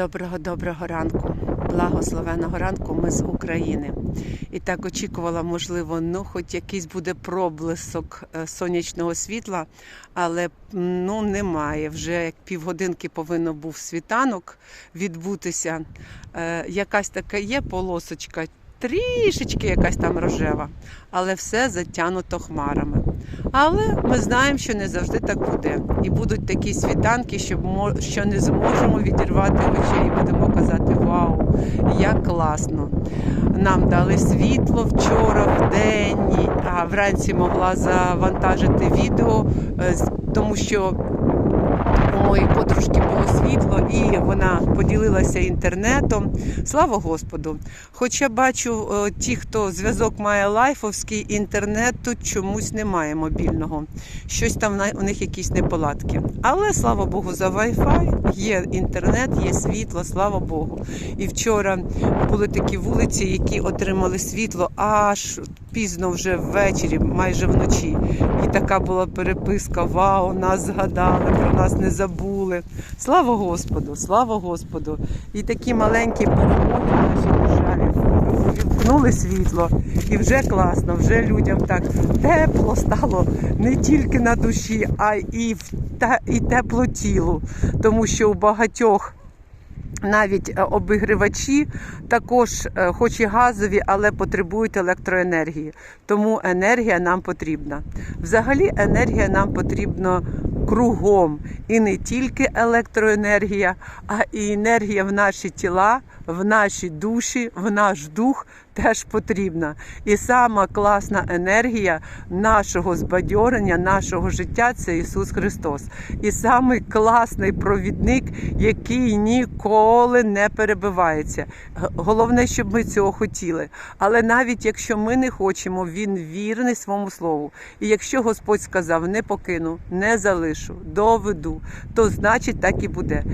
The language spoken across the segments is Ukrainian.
Доброго доброго ранку, благословеного ранку. Ми з України. І так очікувала, можливо, ну, хоч якийсь буде проблисок е, сонячного світла, але ну немає. Вже як півгодинки повинно був світанок відбутися. Е, якась така є полосочка, трішечки якась там рожева, але все затягнуто хмарами. Але ми знаємо, що не завжди так буде. І будуть такі світанки, що, не зможемо відірвати очей і будемо казати Вау, як класно! Нам дали світло вчора в день, а вранці могла завантажити відео, е, тому що моєї подружки було світло, і вона поділилася інтернетом. Слава Господу! Хоча бачу, е, ті, хто зв'язок має лайфовський, інтернет тут чомусь немає мобільного. Щось там у них якісь неполадки. Але слава Богу, за Wi-Fi є інтернет, є світло, слава Богу. І вчора були такі вулиці, які отримали світло аж пізно вже ввечері, майже вночі. І така була переписка: Вау, нас згадали, про нас не забули. Слава Господу, слава Господу! І такі маленькі перемоги наші державі. Вімкнули світло, і вже класно, вже людям так тепло стало не тільки на душі, а і в та і тепло тілу, тому що у багатьох. Навіть е, обігрівачі також, е, хоч і газові, але потребують електроенергії. Тому енергія нам потрібна. Взагалі, енергія нам потрібна кругом. І не тільки електроенергія, а і енергія в наші тіла, в наші душі, в наш дух теж потрібна. І сама класна енергія нашого збадьорення, нашого життя це Ісус Христос. І самий класний провідник, який ніколи не перебивається. Головне, щоб ми цього хотіли. Але навіть якщо ми не хочемо, Він вірний своєму слову. І якщо Господь сказав не покину, не залишу, доведу, то значить так і буде.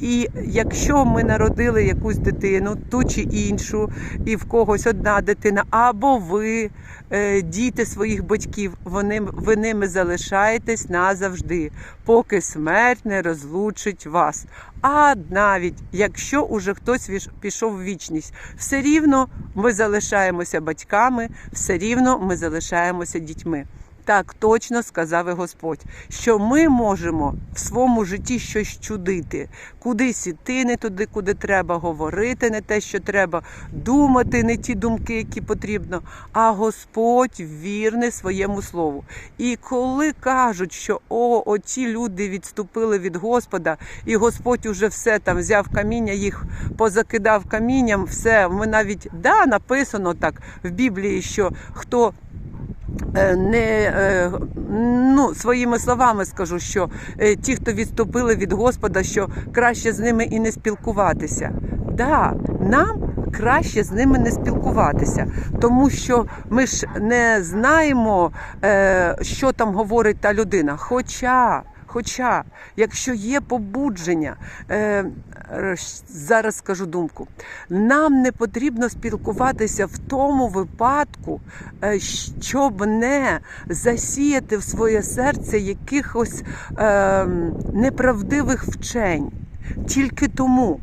І якщо ми народили якусь дитину, ту чи іншу, і в когось одна дитина, або ви, е, діти своїх батьків, вони, ви ними залишаєтесь назавжди, поки смерть не розлучить вас. А навіть якщо уже хтось пішов в вічність, все рівно ми залишаємося батьками, все рівно ми залишаємося дітьми. Так точно сказав і Господь, що ми можемо в своєму житті щось чудити, кудись іти не туди, куди треба, говорити не те, що треба, думати не ті думки, які потрібно. А Господь вірний своєму слову. І коли кажуть, що о, оці люди відступили від Господа, і Господь уже все там взяв каміння, їх позакидав камінням, все, ми навіть да, написано так в Біблії, що хто не е, ну, своїми словами скажу, що е, ті, хто відступили від Господа, що краще з ними і не спілкуватися. Да, нам краще з ними не спілкуватися, тому що ми ж не знаємо, е, що там говорить та людина. Хоча. Хоча, якщо є побудження, е, е, зараз скажу думку, нам не потрібно спілкуватися в тому випадку, е, щоб не засіяти в своє серце якихось е, неправдивих вчень. Тільки тому.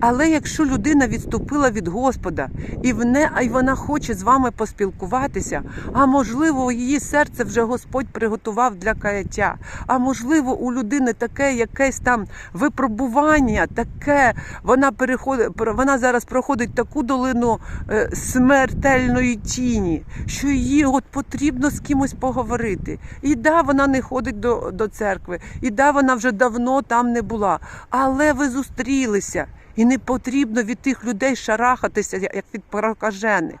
Але якщо людина відступила від Господа і вне, а й вона хоче з вами поспілкуватися, а можливо, її серце вже Господь приготував для каяття, а можливо, у людини таке якесь там випробування, таке вона переходить, вона зараз проходить таку долину е, смертельної тіні, що їй от потрібно з кимось поговорити. І да, вона не ходить до, до церкви, і да, вона вже давно там не була. Але ви зустрілися. І не потрібно від тих людей шарахатися, як від прокажених.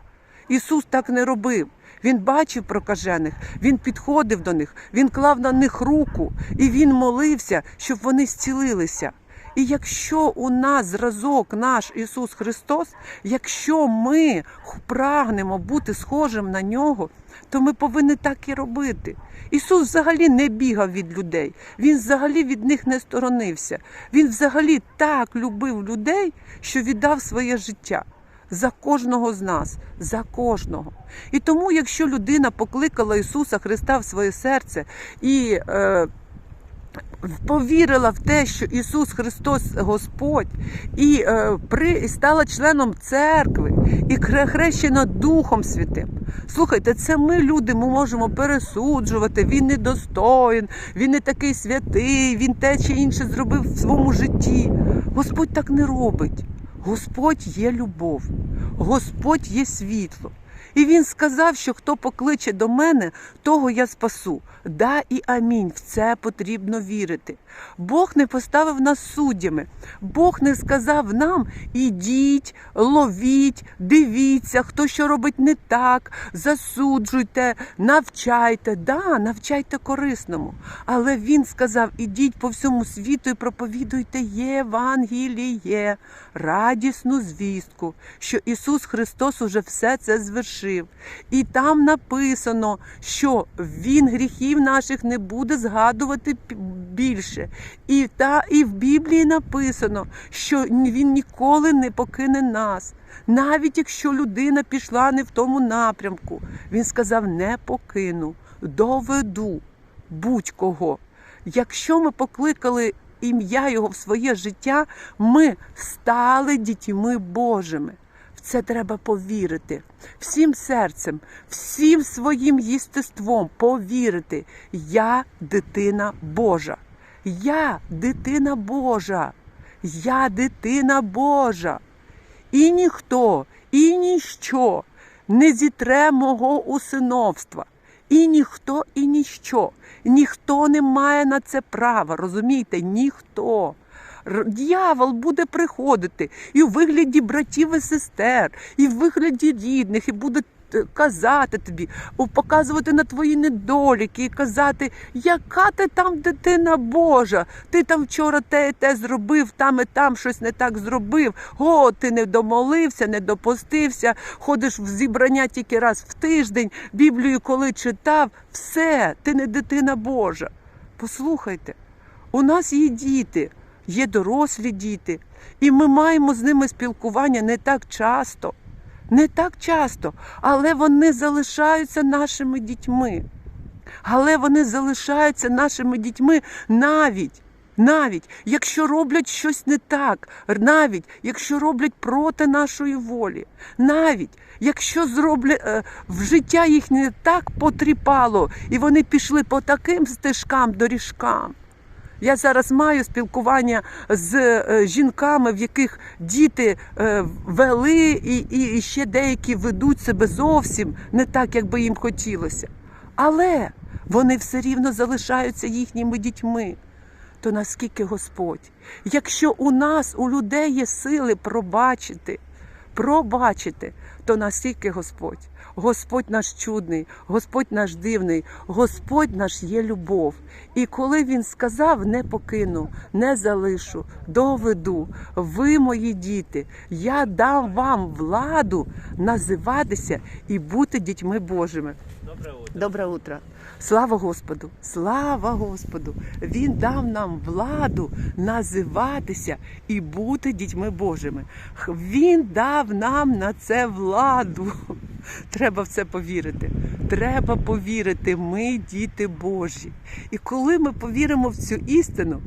Ісус так не робив. Він бачив прокажених, він підходив до них, він клав на них руку і він молився, щоб вони зцілилися. І якщо у нас зразок наш Ісус Христос, якщо ми прагнемо бути схожим на нього, то ми повинні так і робити. Ісус взагалі не бігав від людей, Він взагалі від них не сторонився. Він взагалі так любив людей, що віддав своє життя. За кожного з нас, за кожного. І тому, якщо людина покликала Ісуса Христа в своє серце і е, повірила в те, що Ісус Христос Господь, і е, при, і стала членом церкви, і хрещена Духом Святим. Слухайте, це ми, люди, ми можемо пересуджувати. Він недостоїн, він не такий святий, він те чи інше зробив в своєму житті. Господь так не робить. Господь є любов, Господь є світло. І він сказав, що хто покличе до мене, того я спасу. Да і амінь. В це потрібно вірити. Бог не поставив нас суддями. Бог не сказав нам: ідіть, ловіть, дивіться, хто що робить не так, засуджуйте, навчайте. Да, навчайте корисному. Але він сказав: ідіть по всьому світу і проповідуйте Євангеліє, радісну звістку, що Ісус Христос уже все це звершив. І там написано, що Він гріхів наших не буде згадувати більше. І, та, і в Біблії написано, що Він ніколи не покине нас. Навіть якщо людина пішла не в тому напрямку, він сказав: не покину, доведу будь-кого. Якщо ми покликали ім'я Його в своє життя, ми стали дітьми Божими. Це треба повірити. Всім серцем, всім своїм єстеством повірити. Я дитина Божа. Я дитина Божа. Я дитина Божа. І ніхто, і ніщо не зітре мого усиновства. І ніхто, і ніщо. Ніхто не має на це права, розумієте? Ніхто. Дьявол буде приходити і в вигляді братів і сестер, і в вигляді рідних, і буде е, казати тобі, показувати на твої недоліки і казати, яка ти там дитина Божа, ти там вчора те і те зробив, там і там щось не так зробив. О, ти не домолився, не допустився, ходиш в зібрання тільки раз в тиждень, Біблію коли читав, все, ти не дитина Божа. Послухайте, у нас є діти, є дорослі діти, і ми маємо з ними спілкування не так часто, не так часто, але вони залишаються нашими дітьми. Але вони залишаються нашими дітьми навіть. Навіть якщо роблять щось не так, навіть якщо роблять проти нашої волі, навіть якщо зроблять е, в життя їх не так потріпало, і вони пішли по таким стежкам доріжкам. Я зараз маю спілкування з е, жінками, в яких діти е, вели, і, і, і ще деякі ведуть себе зовсім не так, як би їм хотілося. Але вони все рівно залишаються їхніми дітьми. То наскільки Господь, якщо у нас, у людей є сили пробачити, пробачити, то наскільки Господь. Господь наш чудний, Господь наш дивний, Господь наш є любов. І коли Він сказав, не покину, не залишу, доведу, ви мої діти, я дам вам владу називатися і бути дітьми Божими. Доброе утро. Доброе утро. Слава Господу! Слава Господу! Він дав нам владу називатися і бути дітьми Божими. Він дав нам на це владу. Треба в це повірити. Треба повірити, ми діти Божі. І коли ми повіримо в цю істину,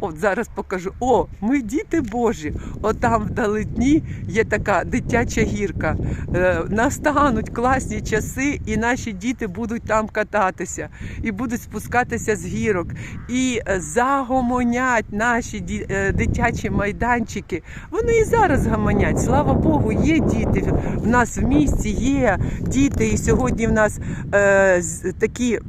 от зараз покажу: о, ми діти Божі. От там вдалині є така дитяча гірка. Е, настануть класні часи, і наші діти будуть там кататися, і будуть спускатися з гірок, і е, загомонять наші е, дитячі майданчики. Вони і зараз гомонять. Слава Богу, є діти в нас в місті, є діти. І сьогодні в нас е, такі.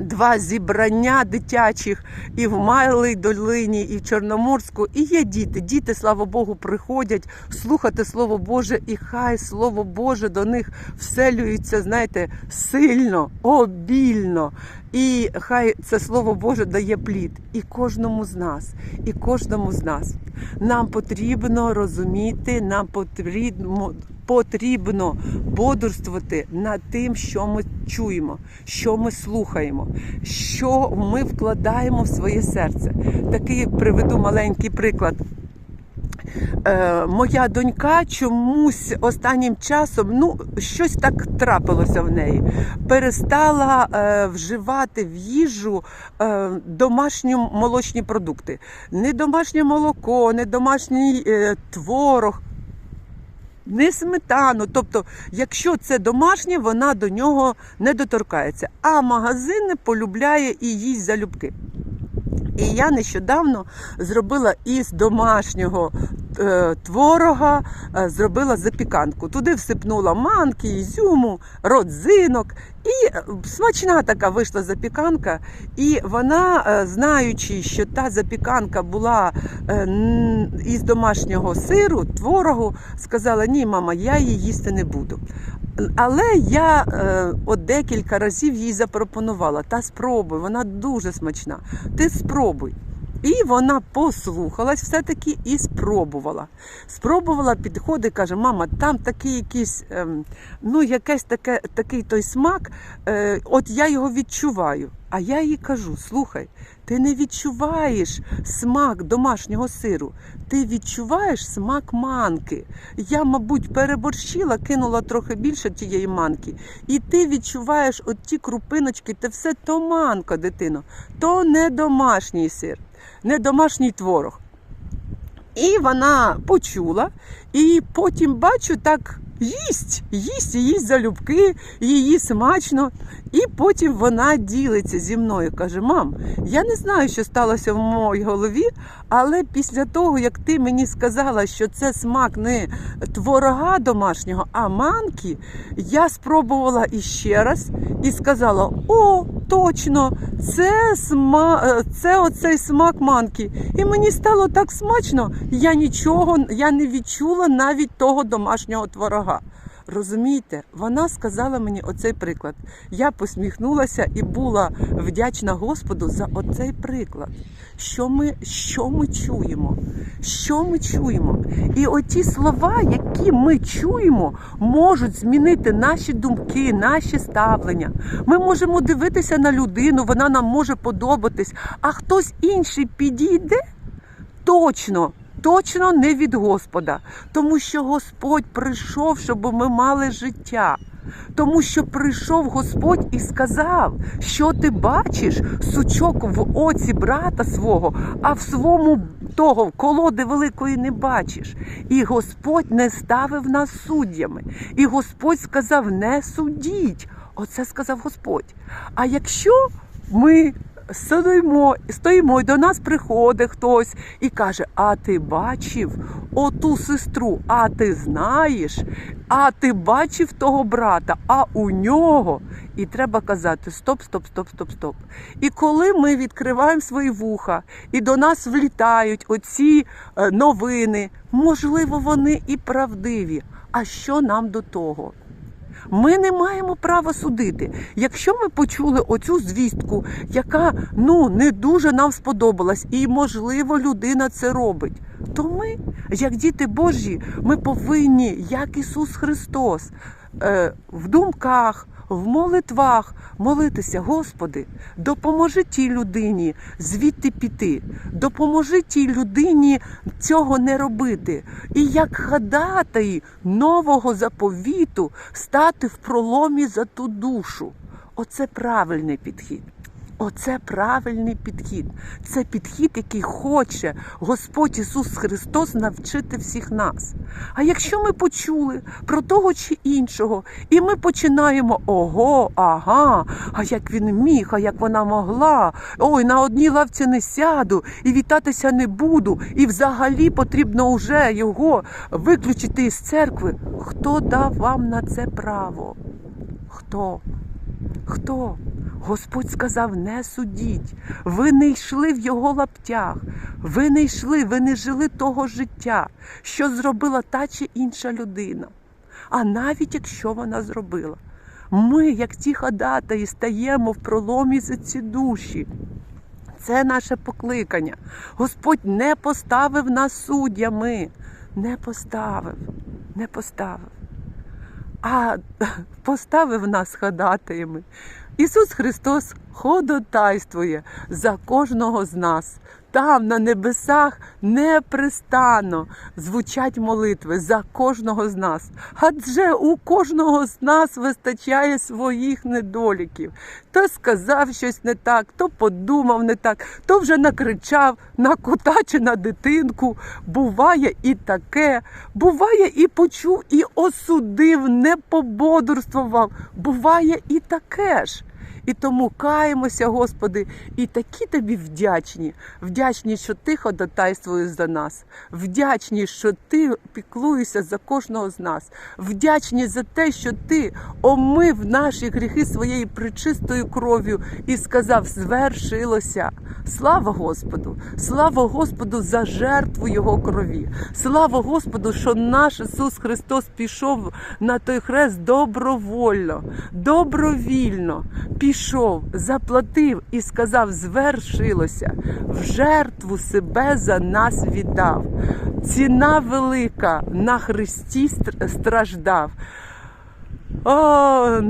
Два зібрання дитячих і в Майлій долині, і в Чорноморську. І є діти. Діти, слава Богу, приходять слухати Слово Боже, і хай Слово Боже до них вселюється, знаєте, сильно, обільно. І хай це Слово Боже дає плід і кожному з нас, і кожному з нас. Нам потрібно розуміти, нам потрібно. Потрібно бодрствувати над тим, що ми чуємо, що ми слухаємо, що ми вкладаємо в своє серце. Такий приведу маленький приклад. Е, моя донька чомусь останнім часом, ну, щось так трапилося в неї. Перестала е, вживати в їжу е, домашні молочні продукти. Не домашнє молоко, не домашній е, творог. Не сметану, тобто, якщо це домашнє, вона до нього не доторкається. А магазини полюбляє і їсть залюбки. І я нещодавно зробила із домашнього е, творога, е, зробила запіканку. Туди всипнула манки, ізюму, родзинок. І е, смачна така вийшла запіканка. І вона, е, знаючи, що та запіканка була е, із домашнього сиру, творогу, сказала: ні, мама, я її їсти не буду. Але я е, от декілька разів їй запропонувала та спробуй, вона дуже смачна. Ти спробуй. І вона послухалась все-таки і спробувала. Спробувала, підходить, каже: мама, там такий якийсь, ем, ну, якийсь таке, такий той смак, е, от я його відчуваю. А я їй кажу: слухай, ти не відчуваєш смак домашнього сиру, ти відчуваєш смак манки. Я, мабуть, переборщила, кинула трохи більше тієї манки. І ти відчуваєш от ті крупиночки, це все то манка, дитино, то не домашній сир, не домашній творог. І вона почула, і потім бачу, так їсть, їсть, їсть залюбки, її смачно. І потім вона ділиться зі мною. Каже: Мам, я не знаю, що сталося в моїй голові, але після того, як ти мені сказала, що це смак не творога домашнього, а манки, я спробувала іще раз і сказала: О, точно, це сма... е, це оцей смак манки. І мені стало так смачно, я нічого я не відчула навіть того домашнього творога. Розумієте, вона сказала мені оцей приклад. Я посміхнулася і була вдячна Господу за оцей приклад. Що ми, що ми чуємо? Що ми чуємо? І оті слова, які ми чуємо, можуть змінити наші думки, наші ставлення. Ми можемо дивитися на людину, вона нам може подобатись, а хтось інший підійде точно. Точно не від Господа, тому що Господь прийшов, щоб ми мали життя. Тому що прийшов Господь і сказав, що ти бачиш сучок в оці брата свого, а в своєму того колоди великої не бачиш. І Господь не ставив нас суддями. І Господь сказав: не судіть. Оце сказав Господь. А якщо ми стоїмо, стоїмо, і до нас приходить хтось і каже: А ти бачив оту сестру, а ти знаєш, а ти бачив того брата, а у нього. І треба казати: стоп, стоп, стоп, стоп, стоп. І коли ми відкриваємо свої вуха, і до нас влітають оці е, новини, можливо, вони і правдиві. А що нам до того? Ми не маємо права судити. Якщо ми почули оцю звістку, яка ну не дуже нам сподобалась, і можливо людина це робить, то ми, як діти Божі, ми повинні, як Ісус Христос, е, в думках. В молитвах молитися, Господи, допоможи тій людині звідти піти, допоможи тій людині цього не робити. І як гадати нового заповіту стати в проломі за ту душу. Оце правильний підхід. Оце правильний підхід. Це підхід, який хоче Господь Ісус Христос навчити всіх нас. А якщо ми почули про того чи іншого, і ми починаємо ого, ага, а як він міг, а як вона могла, ой, на одній лавці не сяду і вітатися не буду, і взагалі потрібно вже його виключити із церкви. Хто дав вам на це право? Хто? Хто? Господь сказав: не судіть. Ви не йшли в його лаптях, ви не йшли, ви не жили того життя, що зробила та чи інша людина. А навіть якщо вона зробила, ми, як ті ходатаї, стаємо в проломі за ці душі. Це наше покликання. Господь не поставив нас суддями. Не поставив, не поставив. А поставив нас ходатаями. Ісус Христос ходотайствує за кожного з нас. Там на небесах непрестанно звучать молитви за кожного з нас. Адже у кожного з нас вистачає своїх недоліків. То сказав щось не так, то подумав не так, то вже накричав на кота чи на дитинку. Буває і таке, буває і почув, і осудив, не пободрствував. Буває і таке ж. І тому каємося, Господи, і такі тобі вдячні. Вдячні, що ти ходатайствуєш за нас. Вдячні, що ти піклуєшся за кожного з нас. Вдячні за те, що ти омив наші гріхи своєю причистою кров'ю і сказав: звершилося. Слава Господу! Слава Господу за жертву Його крові. Слава Господу, що наш Ісус Христос пішов на той хрест добровольно, добровільно пішов, заплатив і сказав: звершилося, в жертву себе за нас віддав. Ціна велика на Христі стр- страждав. О,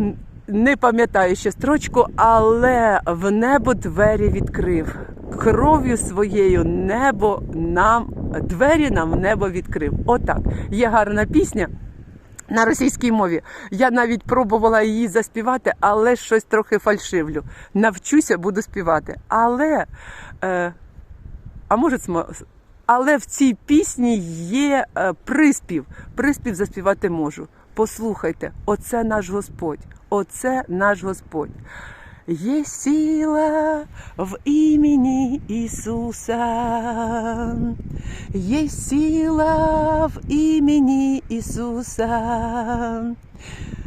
не пам'ятаю ще строчку, але в небо двері відкрив. Кров'ю своєю небо нам, двері нам в небо відкрив. Отак. Є гарна пісня. На російській мові я навіть пробувала її заспівати, але щось трохи фальшивлю. Навчуся, буду співати. Але, е, а може, але в цій пісні є е, приспів. Приспів заспівати можу. Послухайте, оце наш Господь, оце наш Господь. Є сила в імені Ісуса, є сила в імені Ісуса,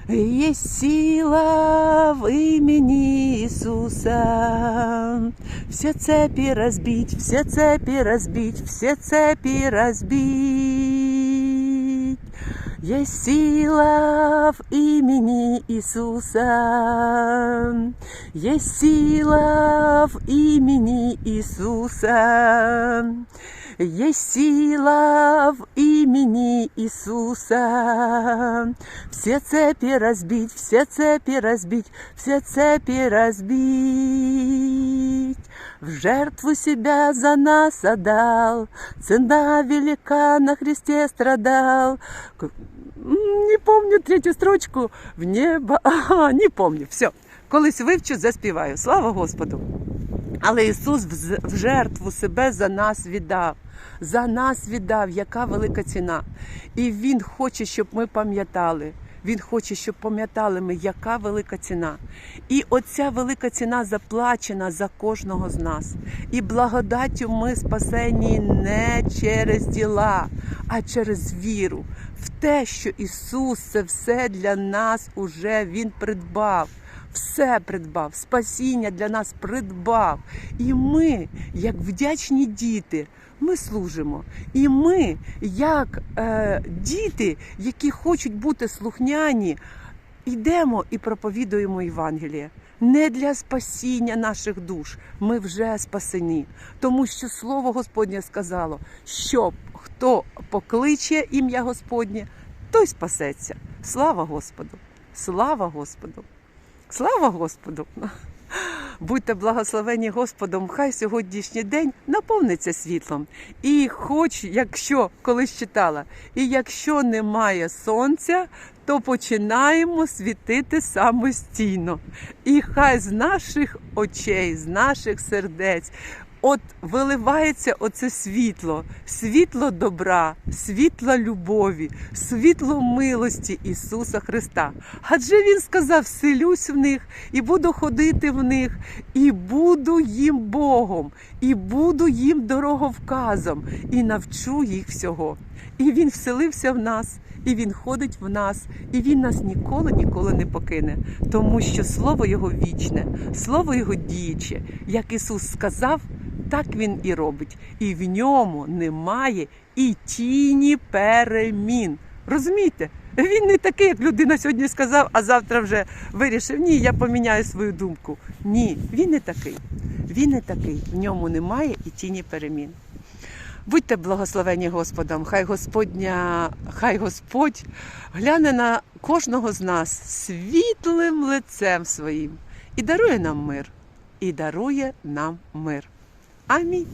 є сила в імені Ісуса. Все цепи разбить, все цепи разбить, все цепи разбить. Есть сила в имени Иисуса. Есть сила в имени Иисуса. Есть сила в имени Иисуса. Все цепи разбить, все цепи разбить, все цепи разбить. В жертву себя за нас отдал, цена велика на Христе страдал. Не помню третю строчку в небо. Ага, не помню. Все. Колись вивчу, заспіваю. Слава Господу. Але Ісус в жертву себе за нас віддав. За нас віддав, яка велика ціна. І Він хоче, щоб ми пам'ятали. Він хоче, щоб пам'ятали ми, яка велика ціна. І оця велика ціна заплачена за кожного з нас. І благодаттю ми спасені не через діла, а через віру в те, що Ісус це все для нас уже Він придбав. Все придбав, спасіння для нас придбав. І ми, як вдячні діти, ми служимо. І ми, як е, діти, які хочуть бути слухняні, йдемо і проповідуємо Євангеліє. Не для спасіння наших душ. Ми вже спасені. Тому що Слово Господнє сказало, що хто покличе ім'я Господнє, той спасеться. Слава Господу! Слава Господу! Слава Господу! Будьте благословені Господом, хай сьогоднішній день наповниться світлом. І хоч, якщо колись читала, і якщо немає сонця, то починаємо світити самостійно. І хай з наших очей, з наших сердець. От виливається оце світло, світло добра, світло любові, світло милості Ісуса Христа. Адже Він сказав: селюсь в них і буду ходити в них, і буду їм Богом, і буду їм дороговказом, і навчу їх всього. І Він вселився в нас, і Він ходить в нас, і Він нас ніколи ніколи не покине, тому що Слово Його вічне, Слово Його діюче, як Ісус сказав. Так він і робить, і в ньому немає і тіні перемін. Розумієте? Він не такий, як людина сьогодні сказав, а завтра вже вирішив, ні, я поміняю свою думку. Ні, він не такий. Він не такий. В ньому немає і тіні перемін. Будьте благословені Господом, хай Господня, хай Господь гляне на кожного з нас світлим лицем своїм і дарує нам мир, і дарує нам мир. I mean,